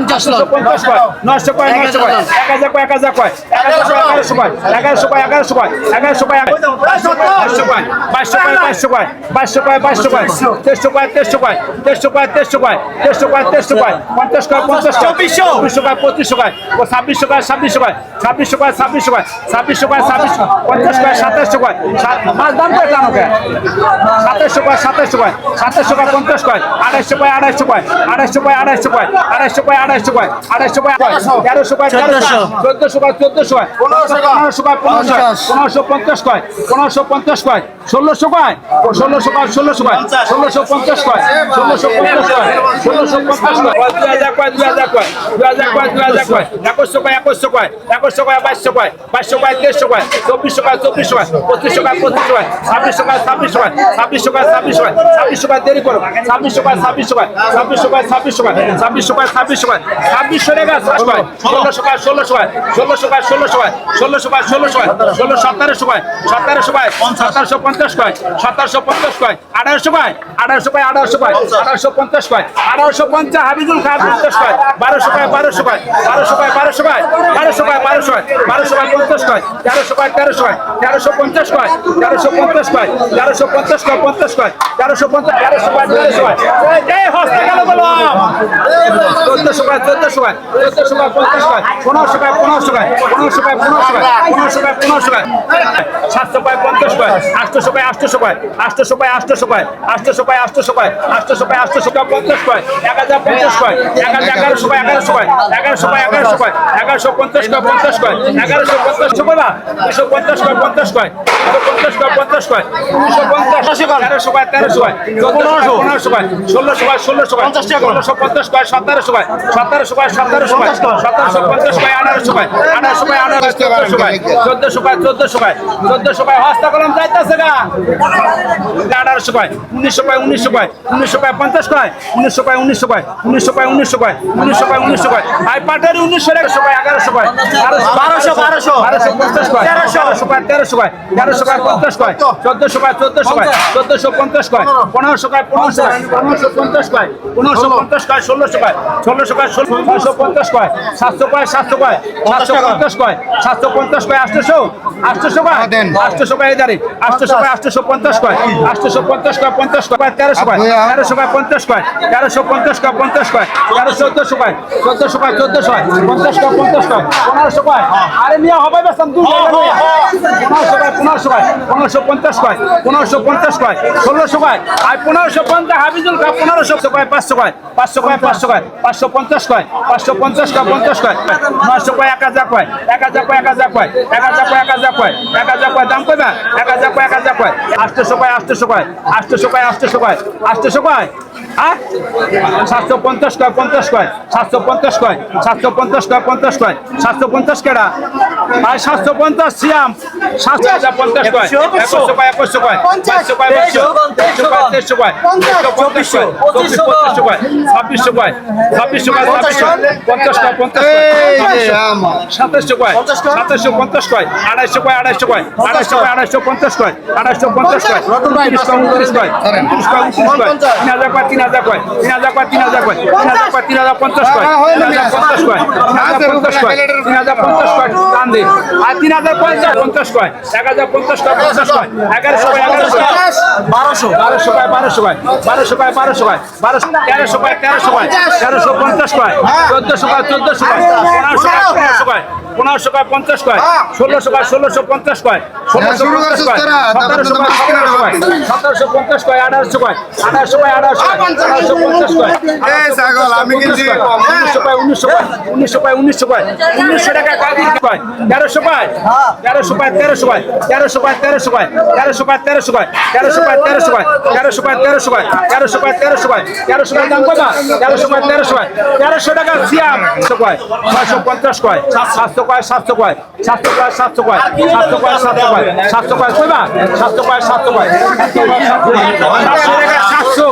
পঞ্চাশ। নয়শো কয় নয়শো কয়? এক হাজার কয় এক হাজার কয়? এগারোশো কয় এগারোশো কয় এগারোশো কয় এগারোশো কয় এগারোশো কয় বাইশশো কয় বাইশশো কয় বাইশশো কয় বাইশশো কয় বাইশশো কয় তেইশশো কয় তেইশশো কয় তেইশশো কয় তেইশশো কয় তেইশশো কয় তেইশশো কয় পঞ্চাশ কয় পঞ্চাশ চব্বিশশো। চব্বিশশো কয় পঁচিশশো কয় ও ছাব্বিশশো কয় ছাব্বিশশো কয় ছাব্বিশশো কয় ছাব্বিশশো কয় ছাব্বিশশো কয় পঞ্চাশ কয় সাতাশশো কয় মাছ দাম কয় জানো কে সাতাশশো কয় সাতাশশো কয় সাতাশশো কয় পঞ্চাশ কয় আড়াইশো কয় আড়াইশো কয় আড়াইশো কয় আড়াইশো কয় আড়াইশো কয় আড়াইশো কয়? আড়াইশো কয়? তেরোশো। কয়? তেরোশো চোদ্দশো। কয়? চোদ্দশো কয়? পনেরোশো কয়? পনেরোশো পনেরোশো পঞ্চাশ কয়? পনেরোশো পঞ্চাশ কয়? ষোলোশো কয় ষোলোশো কয় ষোলোশো কয় ষোলোশো পঞ্চাশ কয় ষোলোশো পঞ্চাশ কয় ষোলোশো পঞ্চাশ কয় দুই হাজার কয় দুই হাজার কয় দুই হাজার কয় দুই হাজার কয় একুশশো কয় একুশশো কয় একুশশো কয় বাইশশো কয় বাইশশো কয় তেইশশো কয় চব্বিশশো কয় চব্বিশশো কয় পঁচিশশো কয় পঁচিশশো কয় ছাব্বিশশো কয় ছাব্বিশশো কয় ছাব্বিশশো কয় ছাব্বিশশো কয় ছাব্বিশশো কয় দেরি করো ছাব্বিশশো কয় ছাব্বিশশো কয় ছাব্বিশশো কয় ছাব্বিশশো কয় ছাব্বিশশো কয় ছাব্বিশশো কয় ছাব্বিশশো টাকা চাষ কয় ষোলোশো কয় ষোলোশো কয় ষোলোশো কয় ষোলোশো কয় ষোলোশো কয় ষোলোশো কয় ষোলো সতেরোশো কয় সতেরোশো কয় সতেরোশো পঞ্চাশ কয়, সতেরোশো পঞ্চাশ কয়, আঠারোশো কয় আঠারোশো কয় আঠারোশো কয়, আঠারোশো পঞ্চাশ কয়, আঠারোশো পঞ্চাশ হাবিজুল খান পঞ্চাশ কয়, বারোশো কয় বারোশো কয় বারোশো কয় বারোশো কয় বারোশো কয় বারোশো কয় বারোশো কয়, পঞ্চাশ কয়, তেরোশো কয় তেরোশো কয়, তেরোশো পঞ্চাশ কয়, তেরোশো পঞ্চাশ কয়, তেরোশো পঞ্চাশ কয় পঞ্চাশ কয়, তেরোশো পঞ্চাশ, তেরোশো কয় তেরোশো কয় হস্তে গেল বলো। চোদ্দশো কয় চোদ্দশো কয় চোদ্দশো পঞ্চাশ কয় পনেরোশো কয় পনেরোশো কয় পনেরোশো কয় পনেরোশো কয় পনেরোশো কয় পনেরোশো কয় সাতশো কয় পঞ্চাশ কয় আটশোশো কয় আটশোশো কয় আটশোশো কয় আটশোশো কয় আটশোশো কয় আটশোশো কয় আটশোশো কয় আটশোশো কয় পঞ্চাশ কয় এক হাজার পঞ্চাশ কয় এক হাজার এগারোশো এগারোশো কয় এগারোশো কয় এগারোশো কয় এগারোশো পঞ্চাশ কয় পঞ্চাশ কয় এগারোশো পঞ্চাশ কয় না দুশো পঞ্চাশ পঞ্চাশ দুশো পঞ্চাশ কয় পঞ্চাশ কয় দুশো পঞ্চাশ তেরোশো কয় তেরোশো কয় পনেরোশো পনেরোশো কয় ষোলোশো ষোলোশো কয় ষোলোশো পঞ্চাশ কয় সতেরোশো কয় সতেরোশো পায় উনিশশো পায় এগারোশো পায়, বারোশো বারোশো বারোশো পঞ্চাশ পায়, তেরোশো তেরোশো পায় তেরোশো পায়, পঞ্চাশ পায়, চোদ্দশো পায়, চোদ্দশো চোদ্দশো, পঞ্চাশ পায়, পনেরোশো পায়, পনেরোশো পঞ্চাশ পায়, পনেরোশো, পঞ্চাশ পায়, ষোলোশো ষোলোশো কয় ষোলোশো পঞ্চাশ কয় সাতশো কয় সাতশো কয় সাতশো পঞ্চাশ কয় সাতশো পঞ্চাশ কয় আটশোশো আটশোশো কয় আটশোশো কয় এদারে আটশোশো কয় আটশোশো পঞ্চাশ কয় আটশোশো পঞ্চাশ কয় পঞ্চাশ কয় তেরোশো কয় তেরোশো কয় পঞ্চাশ কয় তেরোশো পঞ্চাশ কয় পঞ্চাশ কয় তেরো চোদ্দশো কয় চোদ্দশো কয় চোদ্দশো কয় পঞ্চাশ কয় পঞ্চাশ কয় পনেরোশো কয় আরে মিয়া হবে বেসাম দু পনেরোশো কয় পনেরোশো কয় পনেরোশো পঞ্চাশ কয় পনেরোশো পঞ্চাশ কয় ষোলোশো কয় আর পনেরোশো পঞ্চাশ হাবিজুল কয় পনেরোশো কয় পাঁচশো কয় পাঁচশো কয় পাঁচশো কয় পাঁচশো পঞ্চাশ কয়? পাঁচশো পঞ্চাশ কয় পঞ্চাশ কয়? নয়শো কয়, এক হাজার কয়, এক হাজার কয়, এক হাজার কয়, এক হাজার কয়, এক হাজার কয়, এক হাজার কয়, দাম কইবা? এক হাজার কয়, এক হাজার কয়, আটশোশো কয় আটশোশো কয় আটশোশো কয় আটশোশো কয় আটশোশো কয় হ্যাঁ সাতশো পঞ্চাশ কয় পঞ্চাশ কয়, সাতশো পঞ্চাশ কয়, সাতশো পঞ্চাশ কয় পঞ্চাশ কয়, সাতশো পঞ্চাশ কেডা? ভাই সাতশো পঞ্চাশ সিয়াম সাতশো পঞ্চাশ একশো পায় একশো পায় পঞ্চাশ পায় পাঁচশো একশো পায় তেরোশো পায় পঞ্চাশ চব্বিশশো পঁচিশশো পায় ছাব্বিশশো পায় ছাব্বিশশো পায় ছাব্বিশশো পঞ্চাশটা পঞ্চাশ সাতাশশো পায় সাতাশশো পঞ্চাশ পায় আড়াইশো পায় আড়াইশো পায় আড়াইশো পায় আড়াইশো পঞ্চাশ পায় আড়াইশো পঞ্চাশ পায় উনত্রিশ উনত্রিশ পায় তিন হাজার পায় তিন হাজার পায় তিন হাজার পায় তিন হাজার পায় তিন হাজার পায় তিন হাজার পঞ্চাশ পায় তিন হাজার পঞ্চাশ তিন হাজার পঞ্চাশ পায় পঞ্চাশ পায় দে আর তিন হাজার পঞ্চাশ পঞ্চাশ কয়? এক হাজার পঞ্চাশ কয় পঞ্চাশ কয়? এগারোশো কয়, এগারোশো বারোশো বারোশো কয় বারোশো কয়? বারোশো কয় বারোশো কয়? বারোশো, তেরোশো কয় তেরোশো কয়? তেরোশো, পঞ্চাশ কয়? চোদ্দশো কয় চোদ্দশো কয়? পনেরোশো কয় পনেরোশো কয়? পনেরোশো কয় পঞ্চাশ কয় ষোলোশো কয় ষোলোশো পঞ্চাশ কয় ষোলোশো পঞ্চাশ কয় সতেরোশো কয় সতেরোশো কয় সতেরোশো পঞ্চাশ কয় আঠারোশো কয় আঠারোশো কয় আঠারোশো আঠারোশো পঞ্চাশ কয় উনিশশো কয় উনিশশো কয় উনিশশো কয় উনিশশো কয় উনিশশো টাকা কয় তেরোশো কয় তেরোশো কয় তেরোশো কয় তেরোশো কয় তেরোশো কয় তেরোশো কয় তেরোশো কয় তেরোশো কয় তেরোশো কয় তেরোশো কয় তেরোশো কয় তেরোশো কয় তেরোশো কয় তেরোশো কয় দাম কয়বা তেরোশো কয় তেরোশো কয় তেরোশো টাকা সিয়াম সাতশো কয় ছয়শো পঞ্চাশ কয় সাতশো কয় সাতশো কয় সাতশো কয় সাতশো কয় সাতশো কয় সাতশো কয় সাতশো কয় কয়বা সাতশো কয় সাতশো কয় সাতশো কয় সাতশো সাতশো